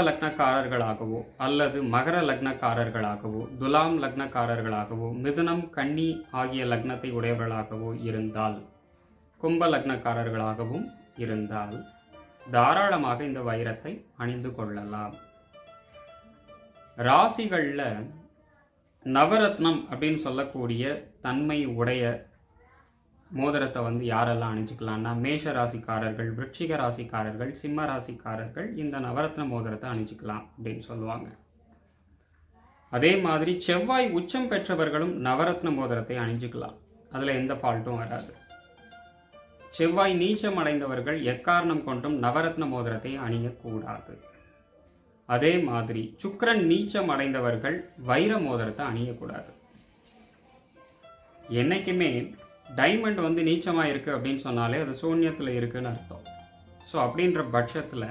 ரிஷப லக்னக்காரர்களாகவோ அல்லது மகர லக்னக்காரர்களாகவோ துலாம் லக்னக்காரர்களாகவோ மிதுனம் கன்னி ஆகிய லக்னத்தை உடையவர்களாகவோ இருந்தால் கும்ப லக்னக்காரர்களாகவும் இருந்தால் தாராளமாக இந்த வைரத்தை அணிந்து கொள்ளலாம். ராசிகளில் நவரத்னம் அப்படின்னு சொல்லக்கூடிய தன்மை உடைய மோதிரத்தை வந்து யாரெல்லாம் அணிஞ்சிக்கலான்னா மேஷ ராசிக்காரர்கள் விருச்சிக ராசிக்காரர்கள் சிம்ம ராசிக்காரர்கள் இந்த நவரத்ன மோதிரத்தை அணிஞ்சிக்கலாம் அப்படின்னு சொல்லுவாங்க. அதே மாதிரி செவ்வாய் உச்சம் பெற்றவர்களும் நவரத்ன மோதிரத்தை அணிஞ்சிக்கலாம். அதில் எந்த ஃபால்ட்டும் வராது. செவ்வாய் நீச்சம் அடைந்தவர்கள் எக்காரணம் கொண்டும் நவரத்ன மோதிரத்தை அணியக்கூடாது. அதே மாதிரி சுக்கரன் நீச்சம் அடைந்தவர்கள் வைர மோதிரத்தை அணியக்கூடாது. என்றைக்குமே டைமண்ட் வந்து நீச்சமாக இருக்குது அப்படின்னு சொன்னாலே அது சூன்யத்தில் இருக்குதுன்னு அர்த்தம். ஸோ அப்படின்ற பட்சத்தில்